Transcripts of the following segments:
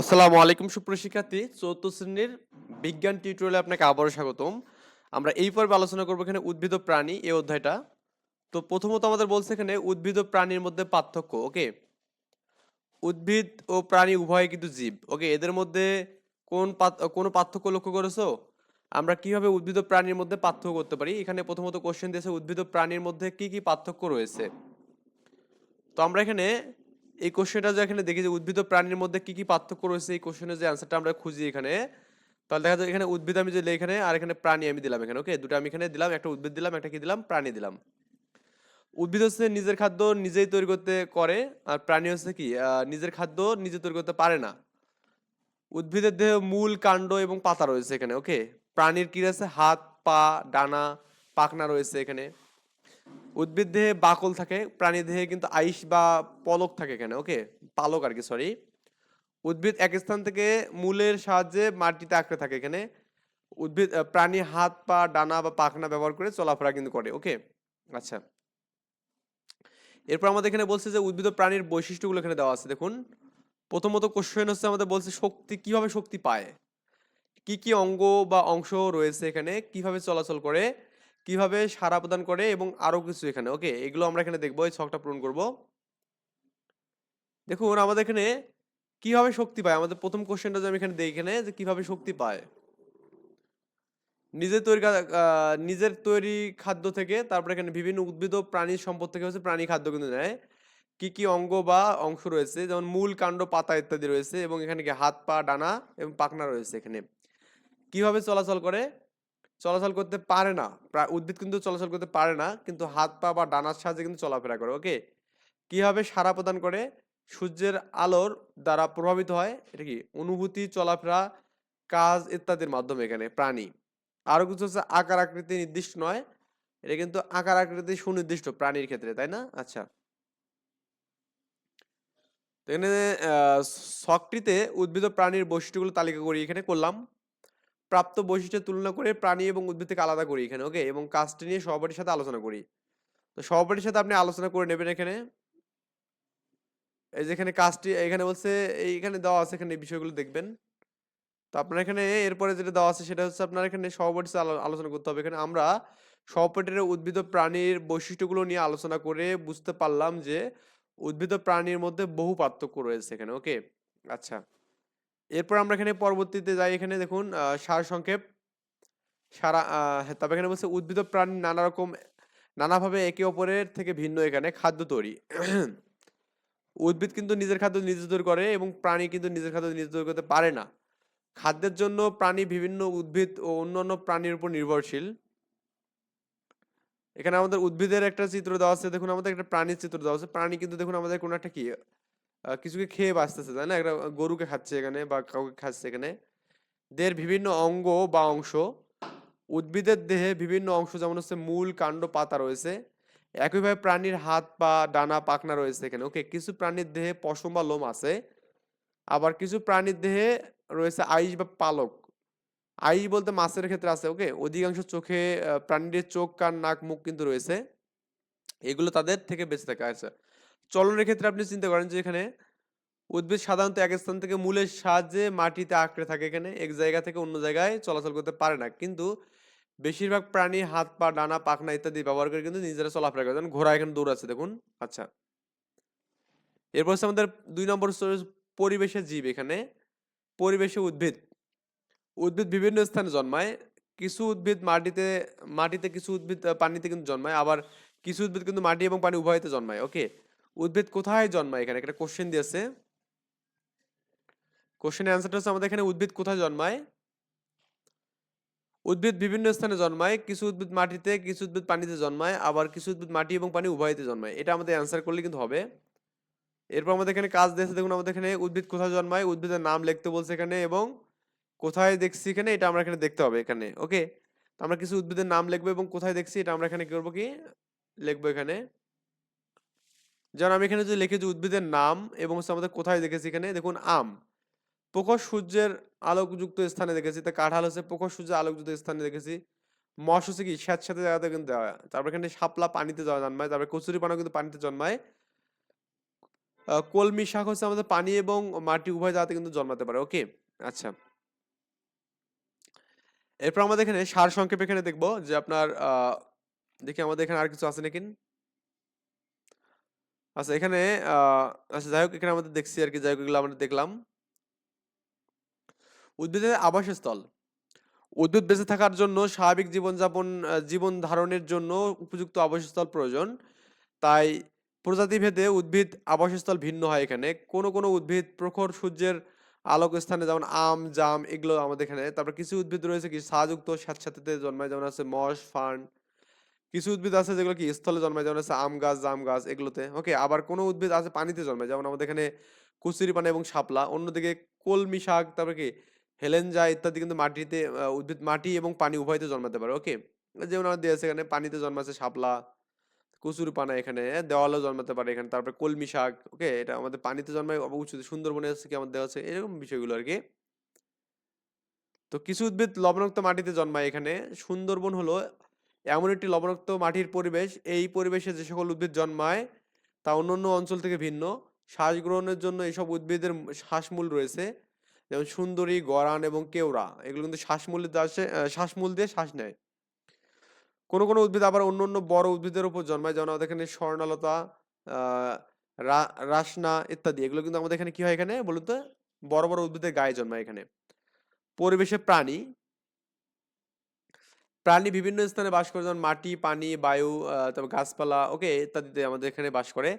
আসসালামু আলাইকুম সুপ্রশিক্ষার্থী চতুর্থ শ্রেণির বিজ্ঞান টিউটোরিয়ালে আপনাকে আবারও স্বাগতম। আমরা এই পর্বে আলোচনা করব এখানে উদ্ভিদ প্রাণী এই অধ্যায়টা। তো প্রথমত আমাদের বলছে এখানে উদ্ভিদ ও প্রাণীর মধ্যে পার্থক্য, ওকে? উদ্ভিদ ও প্রাণী উভয় কিন্তু জীব, ওকে? এদের মধ্যে কোন কোনো পার্থক্য লক্ষ্য করেছ? আমরা কীভাবে উদ্ভিদ ও প্রাণীর মধ্যে পার্থক্য করতে পারি? এখানে প্রথমত কোশ্চেন দিয়েছে, উদ্ভিদ ও প্রাণীর মধ্যে কি কি পার্থক্য রয়েছে? তো আমরা এখানে এই কোশ্চেনটা যে এখানে দেখি যে উদ্ভিদ ও প্রাণীর মধ্যে কি কি পার্থক্য রয়েছে, এই কোশ্চেনের যে অ্যান্সারটা আমরা খুঁজি এখানে। তাহলে দেখা যায় এখানে উদ্ভিদ আমি যে এখানে আর এখানে প্রাণী আমি দিলাম এখানে ওকে দুটো আমি এখানে দিলাম, একটা উদ্ভিদ দিলাম, একটা কি দিলাম? প্রাণী দিলাম। উদ্ভিদ হচ্ছে নিজের খাদ্য নিজেই তৈরি করতে করে, আর প্রাণী হচ্ছে কি? নিজের খাদ্য নিজে তৈরি করতে পারে না। উদ্ভিদের দেহে মূল কাণ্ড এবং পাতা রয়েছে এখানে ওকে প্রাণীর কি রয়েছে? হাত, পা, ডানা, পাখনা রয়েছে এখানে। উদ্ভিদ দেহে বাকল থাকে, প্রাণী দেহে কিন্তু আইস বা পলক থাকে এখানে, ওকে? পালক আর কি সরি উদ্ভিদ এক স্থান থেকে মূলের সাহায্যে মাটিতে আঁকড়ে থাকে এখানে। উদ্ভিদ প্রাণী হাত, পা, ডানা বা পাখনা ব্যবহার করে চলাফেরা কিন্তু করে, ওকে? আচ্ছা। এরপর আমাদের এখানে বলছে যে উদ্ভিদ ও প্রাণীর বৈশিষ্ট্যগুলো এখানে দেওয়া আছে, দেখুন। প্রথমত কোশ্চেন হচ্ছে আমাদের বলছে শক্তি, কীভাবে শক্তি পায়? কি কি অঙ্গ বা অংশ রয়েছে এখানে? কীভাবে চলাচল করে? কীভাবে সারা প্রদান করে এবং আরও কিছু এখানে? ওকে, এগুলো আমরা এখানে দেখব, এই ছকটা পূরণ করব। দেখুন, আমাদের এখানে কীভাবে শক্তি পায়? আমাদের প্রথম কোশ্চেনটা যে আমি এখানে দেখি এখানে, যে কীভাবে শক্তি পায়? নিজের তৈরি নিজের তৈরি খাদ্য থেকে, তারপরে এখানে বিভিন্ন উদ্ভিদ ও প্রাণীর সম্পদ থেকে হচ্ছে প্রাণী খাদ্য কিন্তু নেয়। কি কি অঙ্গ বা অংশ রয়েছে? যেমন মূল কাণ্ড, পাতা ইত্যাদি রয়েছে এবং এখানে হাত, পা, ডানা এবং পাখনা রয়েছে এখানে। কীভাবে চলাচল করে? চলাচল করতে পারে না। উদ্ভিদ কিন্তু চলাচল করতে পারে না, কিন্তু হাত পা বা ডানার সাহায্যে কিন্তু চলাফেরা করে ওকে কীভাবে সাড়া প্রদান করে। সূর্যের আলোর দ্বারা প্রভাবিত হয়, এটা কি? অনুভূতি, চলাফেরা, কাজ ইত্যাদির মাধ্যমে এখানে, প্রাণী। আরও কিছু হচ্ছে আকার আকৃতি নির্দিষ্ট নয়, এটা কিন্তু আকার আকৃতি সুনির্দিষ্ট প্রাণীর ক্ষেত্রে, তাই না? আচ্ছা। এখানে ছকটিতে উদ্ভিদ প্রাণীর বৈশিষ্ট্যগুলো তালিকা করি, এখানে করলাম। প্রাপ্ত বৈশিষ্ট্যের তুলনা করে প্রাণী এবং উদ্ভিদ থেকে আলাদা করি এখানে ওকে এবং কাজটি নিয়ে সহপাঠীর সাথে আলোচনা করি। তো সহপাঠীর সাথে আপনি আলোচনা করে নেবেন এখানে। এই যে এখানে কাজটি, এখানে বলছে, এইখানে দেওয়া আছে, এখানে বিষয়গুলো দেখবেন। তো আপনার এখানে এরপরে যেটা দেওয়া আছে, সেটা হচ্ছে আপনার এখানে সহপাঠীর সাথে আলোচনা করতে হবে। এখানে আমরা সহপাঠীর উদ্ভিদ প্রাণীর বৈশিষ্ট্যগুলো নিয়ে আলোচনা করে বুঝতে পারলাম যে উদ্ভিদ প্রাণীর মধ্যে বহু পার্থক্য রয়েছে এখানে ওকে আচ্ছা। এরপর আমরা এখানে পরবর্তীতে যাই এখানে দেখুন সার সংক্ষেপ। সারা হ্যাঁ, তবে এখানে বলছে উদ্ভিদ প্রাণী নানা রকম নানাভাবে একে অপরের থেকে ভিন্ন এখানে খাদ্য তৈরি। উদ্ভিদ কিন্তু নিজের খাদ্য নিজে তৈরি করে এবং প্রাণী কিন্তু নিজের খাদ্য নিজে তৈরি করতে পারে না। খাদ্যের জন্য প্রাণী বিভিন্ন উদ্ভিদ ও অন্যান্য প্রাণীর উপর নির্ভরশীল। এখানে আমাদের উদ্ভিদের একটা চিত্র দেওয়া আছে দেখুন আমাদের একটা প্রাণীর চিত্র দেওয়া আছে। প্রাণী কিন্তু দেখুন আমাদের কোনো একটা কি কিছুকে খেয়ে বাঁচতেছে, তাই না? একটা গরুকে খাচ্ছে এখানে বা কাউকে খাচ্ছে এখানে। দেহের বিভিন্ন অঙ্গ বা অংশ, উদ্ভিদের দেহে বিভিন্ন অংশ যেমন হচ্ছে মূল, কাণ্ড, পাতা রয়েছে। একইভাবে প্রাণীর হাত পা, ডানা, পাখনা রয়েছে এখানে। ওকে, কিছু প্রাণীর দেহে পশম বা লোম আছে, আবার কিছু প্রাণীর দেহে রয়েছে আইস বা পালক। আইস বলতে মাছের ক্ষেত্রে আছে, ওকে? অধিকাংশ চোখে প্রাণীদের চোখ, কান, নাক, মুখ কিন্তু রয়েছে। এগুলো তাদের থেকে বেঁচে থাকে আচ্ছা চলনের ক্ষেত্রে আপনি চিন্তা করেন যে এখানে উদ্ভিদ সাধারণত এক স্থান থেকে মূলের সাহায্যে মাটিতে আঁকড়ে থাকে এখানে, এক জায়গা থেকে অন্য জায়গায় চলাচল করতে পারে না। কিন্তু বেশিরভাগ প্রাণী হাত পা, ডানা, পাখনা ইত্যাদি ব্যবহার করে কিন্তু নিজেরা চলাফেরা করে। ঘোড়া এখানে দৌড়াচ্ছে দেখুন। আচ্ছা। এরপর হচ্ছে আমাদের দুই নম্বর পরিবেশে জীব এখানে। পরিবেশে উদ্ভিদ। উদ্ভিদ বিভিন্ন স্থানে জন্মায়। কিছু উদ্ভিদ মাটিতে মাটিতে কিছু উদ্ভিদ পানিতে কিন্তু জন্মায়। আবার কিছু উদ্ভিদ কিন্তু মাটি এবং পানি উভয়তে জন্মায়। ওকে? উদ্ভিদ কোথায় জন্মায় এখানে? একটা কোশ্চেন দিয়েছে। কোশ্চেনের অ্যান্সারটা হচ্ছে আমাদের এখানে উদ্ভিদ কোথায় জন্মায়? উদ্ভিদ বিভিন্ন স্থানে জন্মায়। কিছু উদ্ভিদ মাটিতে, কিছু উদ্ভিদ পানিতে জন্মায়। আবার কিছু উদ্ভিদ মাটি এবং পানি উভয়তে জন্মায়। এটা আমাদের অ্যান্সার করলে কিন্তু হবে। এরপর আমাদের এখানে কাজ দিয়েছে। দেখুন, আমাদের এখানে উদ্ভিদ কোথায় জন্মায়? উদ্ভিদের নাম লিখতে বলছে এখানে এবং কোথায় দেখছি এখানে? এটা আমরা এখানে দেখতে হবে এখানে। ওকে আমরা কিছু উদ্ভিদের নাম লিখব এবং কোথায় দেখছি? এটা আমরা এখানে করব কি? লিখব এখানে। যেমন আমি এখানে যদি লিখি যে উদ্ভিদের নাম এবং হচ্ছে আমাদের কোথায় দেখেছি এখানে, দেখুন আম। প্রখর সূর্যের আলোকযুক্ত স্থানে দেখেছি, তা কাঁঠাল হচ্ছে প্রখর সূর্যের আলোকযুক্ত স্থানে দেখেছি। মশ হচ্ছে কি, স্যাঁতস্যাঁতে জায়গাতে কিন্তু দেওয়া। তারপর এখানে শাপলা পানিতে জন্মায়, তারপরে কচুরি পানাও কিন্তু পানিতে জন্মায়। কলমি শাক হচ্ছে আমাদের পানি এবং মাটি উভয় জায়গাতে কিন্তু জন্মাতে পারে, ওকে? আচ্ছা। এরপর আমাদের এখানে সার সংক্ষেপ এখানে দেখব যে আপনার দেখি আমাদের এখানে আর কিছু আছে নাকি? আচ্ছা এখানে আচ্ছা যাই হোক, এখানে আমাদের দেখছি আর কি যাই হোক, এগুলো আমরা দেখলাম। উদ্ভিদের আবাসস্থল। উদ্ভিদ বেঁচে থাকার জন্য স্বাভাবিক জীবনযাপন জীবন ধারণের জন্য উপযুক্ত আবাসস্থল প্রয়োজন। তাই প্রজাতিভেদে উদ্ভিদ আবাসস্থল ভিন্ন হয় এখানে। কোনো কোনো উদ্ভিদ প্রখর সূর্যের আলোক স্থানে যেমন আম, জাম, এগুলো আমাদের এখানে। তারপর কিছু উদ্ভিদ রয়েছে কি, ছায়াযুক্ত স্যাঁতস্যাঁতেতে জন্মায়, যেমন আছে মস ফার্ন কিছু উদ্ভিদ আছে যেগুলো কি স্থলে জন্মায়, যেমন আছে আম গাছ, জাম গাছ এগুলোতে। ওকে আবার কোনো উদ্ভিদ আছে পানিতে জন্মায়, যেমন আমাদের এখানে কুচুরি পানা এবং শাপলা। অন্যদিকে কলমি শাক, তারপরে কি হেলেঞ্জা ইত্যাদি কিন্তু মাটিতে উদ্ভিদ মাটি এবং পানি উভয়তে জন্মাতে পারে। ওকে যেমন আমাদের দিয়েছে এখানে পানিতে জন্মাচ্ছে শাপলা কচুরি পানা এখানে দেওয়ালেও জন্মাতে পারে এখানে। তারপরে কলমি শাক ওকে এটা আমাদের পানিতে জন্মায় উঁচুতে। সুন্দরবনে আছে কি আমাদের আছে, এরকম বিষয়গুলো আর কি। তো কিছু উদ্ভিদ লবণাক্ত মাটিতে জন্মায় এখানে। সুন্দরবন হলো এমন একটি লবণাক্ত মাটির পরিবেশ, এই পরিবেশে যে সকল উদ্ভিদ জন্মায়, তা অন্যান্য অঞ্চল থেকে ভিন্ন। শ্বাস গ্রহণের জন্য এইসব উদ্ভিদের শ্বাসমূল রয়েছে, যেমন সুন্দরী, গরান এবং কেওড়া। এগুলো কিন্তু শ্বাসমূল দিয়ে আসে শ্বাসমূল দিয়ে শ্বাস নেয়। কোনো কোনো উদ্ভিদ আবার অন্য অন্য বড় উদ্ভিদের উপর জন্মায়, যেমন আমাদের এখানে স্বর্ণলতা রাসনা ইত্যাদি। এগুলো কিন্তু আমাদের এখানে কি হয় এখানে, বলুন তো? বড় বড় উদ্ভিদের গায়ে জন্মায় এখানে। পরিবেশে প্রাণী প্রাণী বিভিন্ন স্থানে বাস করে, যেমন মাটি, পানি, বায়ু তারপর গাছপালা ওকে ইত্যাদিতে আমাদের এখানে বাস করে।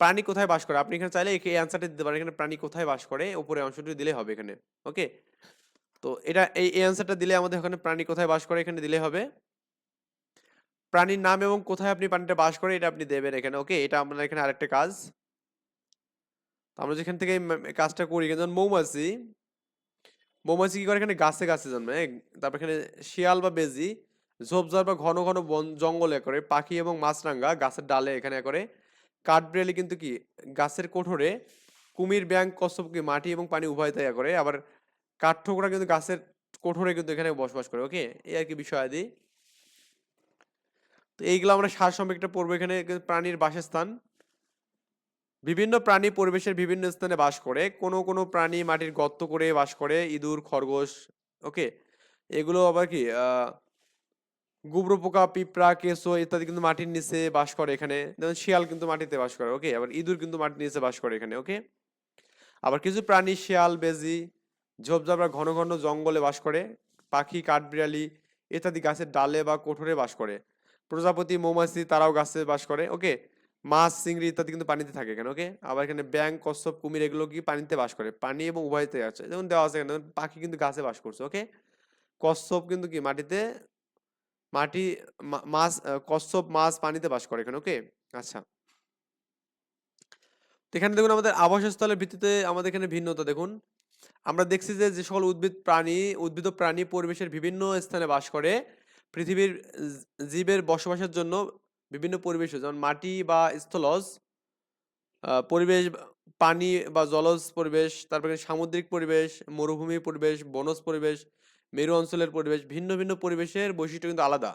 প্রাণী কোথায় বাস করে? আপনি এখানে চাইলে এই অ্যান্সারটা দিতে পারেন, এখানে প্রাণী কোথায় বাস করে? উপরে অংশটি দিলে হবে এখানে ওকে তো এটা, এই অ্যান্সারটা দিলে আমাদের এখানে প্রাণী কোথায় বাস করে এখানে দিলে হবে। প্রাণীর নাম এবং কোথায় আপনি প্রাণীটা বাস করে, এটা আপনি দেবেন এখানে ওকে এটা আমরা এখানে আরেকটা কাজ। আমরা যেখান থেকে কাজটা করি যেমন মৌমাছি মৌমাছি কি করে? এখানে গাছে গাছে জন্মায় তারপর এখানে শিয়াল বা বেজি ঝোপঝাড় বা ঘন ঘন বন, জঙ্গলে করে, পাখি এবং মাছরাঙ্গা গাছের ডালে এখানে করে, কাঠবিড়ালি কিন্তু কি, গাছের কোঠরে কুমির ব্যাং কচ্ছপ, কি মাটি এবং পানি উভয় তৈরি করে, আবার কাঠঠোকরা কিন্তু গাছের কোঠরে কিন্তু এখানে বসবাস করে ওকে এই আর কি বিষয় আদি। তো এইগুলো আমরা সার সম্পর্কে পড়ব, এখানে প্রাণীর বাসস্থান বিভিন্ন প্রাণী পরিবেশের বিভিন্ন স্থানে বাস করে। কোনো কোনো প্রাণী মাটির গর্ত করে বাস করে, ইঁদুর, খরগোশ, ওকে? এগুলো আবার কি গুবরো পোকা, পিঁপড়া, কেঁচো ইত্যাদি কিন্তু মাটির নিচে বাস করে এখানে। যেমন শিয়াল কিন্তু মাটিতে বাস করে, ওকে? আবার ইঁদুর কিন্তু মাটির নিচে বাস করে এখানে, ওকে? আবার কিছু প্রাণী, শিয়াল, বেজি, ঝোপঝাপড়া ঘন ঘন জঙ্গলে বাস করে। পাখি, কাঠবিড়ালি ইত্যাদি গাছের ডালে বা কোঠরে বাস করে। প্রজাপতি, মৌমাছি তারাও গাছে বাস করে, ওকে? মাছ, চিংড়ি ইত্যাদি কিন্তু পানিতে থাকে কেন ওকে আবার এখানে ব্যাং কচ্ছপ, কুমির এগুলো কি পানিতে বাস করে, পানি এবং উভয়তে আছে। যেমন দেওয়া আছে যেমন পাখি কিন্তু গাছে বাস করছে ওকে কচ্ছপ কিন্তু কি মাটিতে, মাটি মাছ কচ্ছপ, মাছ পানিতে বাস করে এখানে ওকে আচ্ছা। এখানে দেখুন আমাদের আবাসস্থলের ভিত্তিতে আমাদের এখানে ভিন্নতা দেখুন। আমরা দেখছি যে যে সকল উদ্ভিদ প্রাণী উদ্ভিদ প্রাণী পরিবেশের বিভিন্ন স্থানে বাস করে। পৃথিবীর জীবের বসবাসের জন্য বিভিন্ন পরিবেশ, যেমন মাটি বা স্থলজ পরিবেশ, পানি বা জলজ পরিবেশ, তারপরে সামুদ্রিক পরিবেশ, মরুভূমি পরিবেশ, বনজ পরিবেশ, মেরু অঞ্চলের পরিবেশ, ভিন্ন ভিন্ন পরিবেশের বৈশিষ্ট্য কিন্তু আলাদা।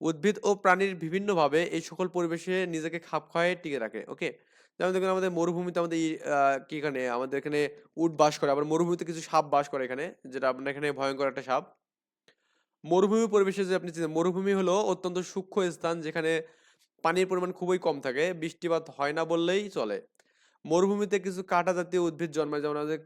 উদ্ভিদ ও প্রাণীর বিভিন্নভাবে এই সকল পরিবেশে নিজেকে খাপ খাওয়ায়, টিকে রাখে ওকে? যেমন দেখুন আমাদের মরুভূমিতে আমাদের কি এখানে? আমাদের এখানে উট বাস করে, আবার মরুভূমিতে কিছু সাপ বাস করে এখানে, যেটা আপনার এখানে ভয়ঙ্কর একটা সাপ। মরুভূমি পরিবেশে যে আপনি মরুভূমি হলো অত্যন্ত সূক্ষ্ম স্থান যেখানে পানির পরিমাণ খুবই কম থাকে, বৃষ্টিপাত হয় না বললেই চলে। মরুভূমিতে কিছু কাঁটা জাতীয় উদ্ভিদ জন্মায়, যেমন আমাদের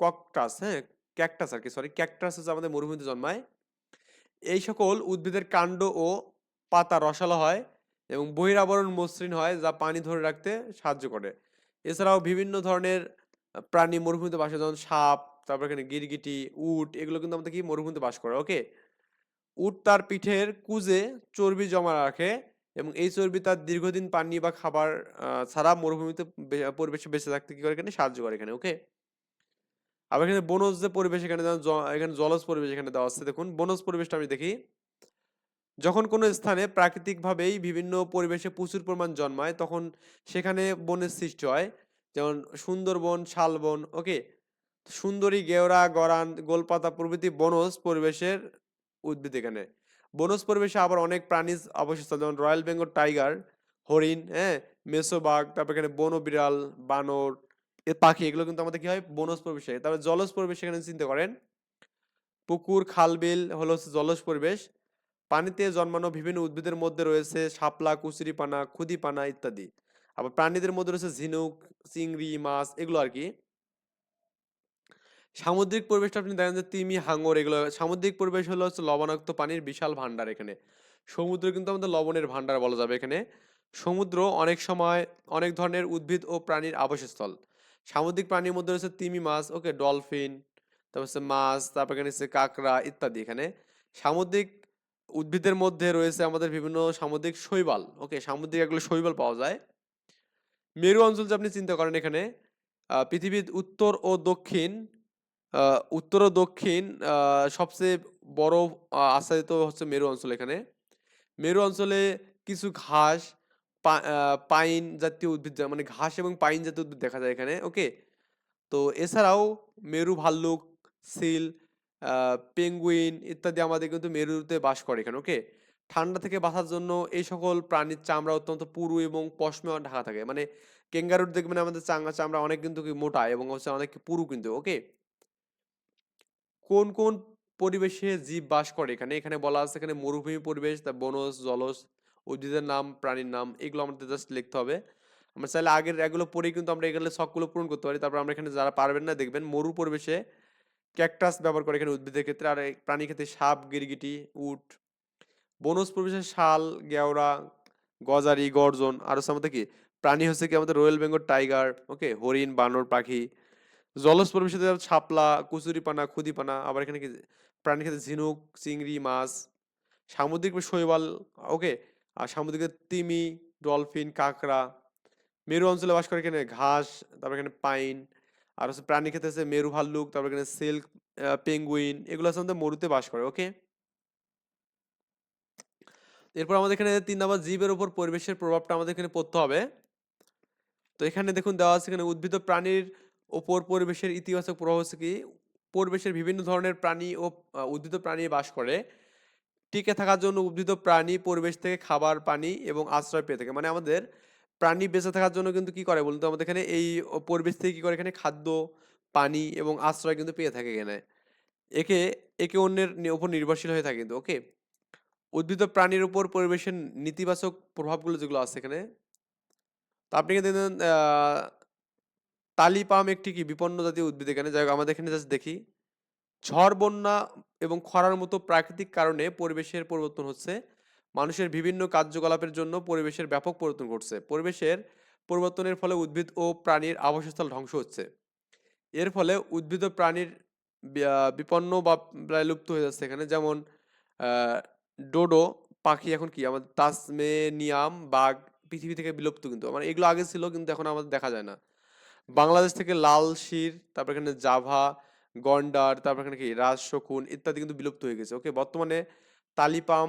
ককটাস হ্যাঁ? ক্যাকটাস আর কি সরি ক্যাকটাস হচ্ছে আমাদের মরুভূমিতে জন্মায়। এই সকল উদ্ভিদের কাণ্ড ও পাতা রসালো হয় এবং বহিরাবরণ মসৃণ হয়, যা পানি ধরে রাখতে সাহায্য করে। এছাড়াও বিভিন্ন ধরনের প্রাণী মরুভূমিতে বাস, যেমন সাপ তারপর এখানে গিরগিটি, উট এগুলো কিন্তু আমাদের কি মরুভূমিতে বাস করে ওকে উট তার পিঠের কুজে চর্বি জমা রাখে এবং এই চর্বি তার দীর্ঘদিন পানি বা খাবার ছাড়া মরুভূমিতে পরিবেশে বেঁচে থাকতে কি করে এখানে? সাহায্য করে এখানে ওকে আবার এখানে বনজ যে পরিবেশ এখানে এখানে জলজ পরিবেশ এখানে দেওয়া আছে, দেখুন। বনজ পরিবেশটা আমি দেখি। যখন কোনো স্থানে প্রাকৃতিকভাবেই বিভিন্ন পরিবেশে প্রচুর পরিমাণ জন্মায়, তখন সেখানে বনের সৃষ্টি হয়। যেমন সুন্দরবন, শালবন ওকে সুন্দরী গেওড়া গরান, গোলপাতা প্রভৃতি বনজ পরিবেশের উদ্ভিদ এখানে। বনজ পরিবেশে আবার অনেক প্রাণী অবশিষ্ট, যেমন রয়্যাল বেঙ্গল টাইগার, হরিণ হ্যাঁ মেসোবাগ তারপর এখানে বন বিড়াল, বানর, এ পাখি, এগুলো কিন্তু আমাদের কি হয়? বনজ পরিবেশে। তারপর জলজ পরিবেশ এখানে চিন্তা করেন, পুকুর খাল বিল হলো হচ্ছে জলজ পরিবেশ। পানিতে জন্মানো বিভিন্ন উদ্ভিদের মধ্যে রয়েছে শাপলা কুচুরিপানা খুদিপানা ইত্যাদি। আবার প্রাণীদের মধ্যে রয়েছে ঝিনুক, চিংড়ি, মাছ, এগুলো আর কি। সামুদ্রিক পরিবেশটা আপনি দেখেন যে তিমি হাঙর এগুলো, সামুদ্রিক পরিবেশ হলো হচ্ছে লবণাক্ত পানির বিশাল ভান্ডার এখানে। সমুদ্র কিন্তু আমাদের লবণের ভান্ডার বলা যাবে এখানে। সমুদ্র অনেক সময় অনেক ধরনের উদ্ভিদ ও প্রাণীর আবাসস্থল। সামুদ্রিক প্রাণীর মধ্যে রয়েছে তিমি মাছ, ওকে, ডলফিন, তারপর হচ্ছে মাছ, তারপর এখানে হচ্ছে কাঁকড়া ইত্যাদি এখানে। সামুদ্রিক উদ্ভিদের মধ্যে রয়েছে আমাদের বিভিন্ন সামুদ্রিক শৈবাল, ওকে, সামুদ্রিক এগুলো শৈবাল পাওয়া যায়। মেরু অঞ্চল যে আপনি চিন্তা করেন এখানে পৃথিবীর উত্তর ও দক্ষিণ উত্তর ও দক্ষিণ সবচেয়ে বড় আহ, আচ্ছাদিত হচ্ছে মেরু অঞ্চল এখানে। মেরু অঞ্চলে কিছু ঘাস পা- পাইন জাতীয় উদ্ভিদ মানে ঘাস এবং পাইন জাতীয় উদ্ভিদ দেখা যায় এখানে ওকে? তো এছাড়াও মেরু ভাল্লুক সিল পেঙ্গুইন ইত্যাদি আমাদের কিন্তু মেরুতে বাস করে এখানে ওকে? ঠান্ডা থেকে বাঁচার জন্য এই সকল প্রাণীর চামড়া অত্যন্ত পুরু এবং পশমে ঢাকা থাকে। মানে ক্যাঙ্গারুর দেখবেন আমাদের চাঙ্গা চামড়া অনেক কিন্তু কি মোটা এবং হচ্ছে অনেক পুরু কিন্তু ওকে? কোন কোন পরিবেশে জীব বাস করে? এখানে এখানে বলা আছে এখানে মরুভূমি পরিবেশ, তা বনজ, জলজ, উদ্ভিদের নাম, প্রাণীর নাম, এগুলো আমাদের জাস্ট লিখতে হবে। আমরা চাইলে আগের এগুলো পড়েই কিন্তু আমরা এগুলো শখগুলো পূরণ করতে পারি। তারপর আমরা এখানে যারা পারবেন না দেখবেন, মরু পরিবেশে ক্যাকটাস ব্যবহার করে এখানে উদ্ভিদের ক্ষেত্রে। আর প্রাণীর ক্ষেত্রে সাপ, গিরগিটি, উট, বনজ পরিবেশে শাল, গেওড়া, গজারি, গর্জন, আর হচ্ছে আমাদের কি? প্রাণী হচ্ছে কি আমাদের রয়্যাল বেঙ্গল টাইগার ওকে হরিণ, বানর, পাখি জলজ পরিবেশে যেমন শাপলা কুচুরিপানা খুদিপানা আবার এখানে কি প্রাণীর ক্ষেত্রে ঝিনুক, চিংড়ি, মাছ, সামুদ্রিক শৈবাল, ওকে, আর সামুদ্রিক তিমি, ডলফিন, কাঁকড়া, মেরু অঞ্চলে বাস করে এখানে ঘাস, তারপর এখানে পাইন, আর হচ্ছে প্রাণী ক্ষেত্রে হচ্ছে মেরু ভাল্লুক, তারপর এখানে সিল্ক পেঙ্গুইন, এগুলো হচ্ছে আমাদের মরুতে বাস করে, ওকে? এরপর আমাদের এখানে তিন নম্বর জীবের উপর পরিবেশের প্রভাবটা আমাদের এখানে পড়তে হবে। তো এখানে দেখুন দেওয়া আছে এখানে উদ্ভিদ প্রাণীর ওপর পরিবেশের ইতিবাচক প্রভাব হচ্ছে কি? পরিবেশের বিভিন্ন ধরনের প্রাণী ও উদ্ভিদ প্রাণী বাস করে। টিকে থাকার জন্য উদ্ভিদ প্রাণী পরিবেশ থেকে খাবার, পানি এবং আশ্রয় পেয়ে থাকে। মানে আমাদের প্রাণী বেঁচে থাকার জন্য কিন্তু কি করে বলুন তো? আমাদের এখানে এই পরিবেশ থেকে কী করে? এখানে খাদ্য, পানি এবং আশ্রয় কিন্তু পেয়ে থাকে এখানে। একে একে অন্যের উপর নির্ভরশীল হয়ে থাকে কিন্তু, ওকে? উদ্ভিদ প্রাণীর উপর পরিবেশের নেতিবাচক প্রভাবগুলো যেগুলো আছে এখানে। তো আপনি কিন্তু টালি পাম একটি কি বিপন্ন জাতীয় উদ্ভিদ এখানে? যাই হোক, আমাদের এখানে জাস্ট দেখি। ঝড়, বন্যা এবং খরার মতো প্রাকৃতিক কারণে পরিবেশের পরিবর্তন হচ্ছে। মানুষের বিভিন্ন কার্যকলাপের জন্য পরিবেশের ব্যাপক পরিবর্তন ঘটছে। পরিবেশের পরিবর্তনের ফলে উদ্ভিদ ও প্রাণীর আবাসস্থল ধ্বংস হচ্ছে। এর ফলে উদ্ভিদ ও প্রাণীর বিপন্ন বা প্রায় লুপ্ত হয়ে যাচ্ছে এখানে। যেমন ডোডো পাখি এখন কি? আমাদের তাসমেনিয়াম বাঘ পৃথিবী থেকে বিলুপ্ত কিন্তু। মানে এগুলো আগে ছিল কিন্তু এখন আমাদের দেখা যায় না। বাংলাদেশ থেকে লাল শির, তারপর এখানে জাভা, গন্ডার, তারপর এখানে কি রাজ শকুন ইত্যাদি কিন্তু বিলুপ্ত হয়ে গেছে। ওকে বর্তমানে তালিপাম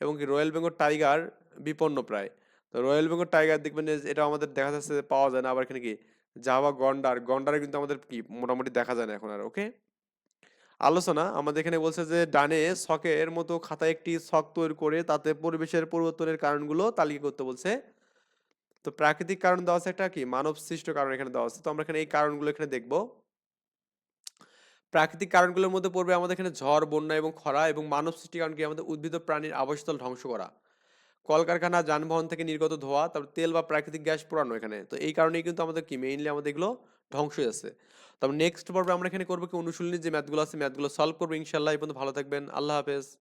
এবং কি রয়্যাল বেঙ্গল টাইগার বিপন্ন প্রায়। তো রয়্যাল বেঙ্গল টাইগার দেখবেন এটা আমাদের দেখা যাচ্ছে পাওয়া যায় না। আবার এখানে কি, জাভা, গন্ডার, গন্ডারে কিন্তু আমাদের কি মোটামুটি দেখা যায় না এখন আর ওকে আলোচনা, আমাদের এখানে বলছে যে ডানে ছকের মতো খাতায় একটি ছক তৈরি করে তাতে পরিবেশের পরিবর্তনের কারণগুলো তালিকা করতে বলছে তো প্রাকৃতিক কারণ দেওয়া আছে একটা কি? মানব সৃষ্ট কারণ এখানে দেওয়া আছে। তো আমরা এখানে এই কারণগুলো এখানে দেখব। প্রাকৃতিক কারণগুলোর মধ্যে পড়বে আমাদের এখানে ঝড়, বন্যা এবং খরা এবং মানব সৃষ্টি কারণ কি আমাদের উদ্ভিদ প্রাণীর আবাসস্থল ধ্বংস করা। কলকারখানা, যানবাহন থেকে নির্গত ধোয়া, তারপর তেল বা প্রাকৃতিক গ্যাস পোড়ানো এখানে। তো এই কারণেই কিন্তু আমাদের কি? মেইনলি আমাদের এগুলো ধ্বংস হয়ে যাচ্ছে। নেক্সট পর্বে আমরা এখানে করব কি? অনুশীলনীর যে ম্যাথগুলো আছে ম্যাথগুলো সলভ করব। ইনশাল্লাহ এই পর্যন্ত ভালো থাকবেন। আল্লাহ হাফেজ।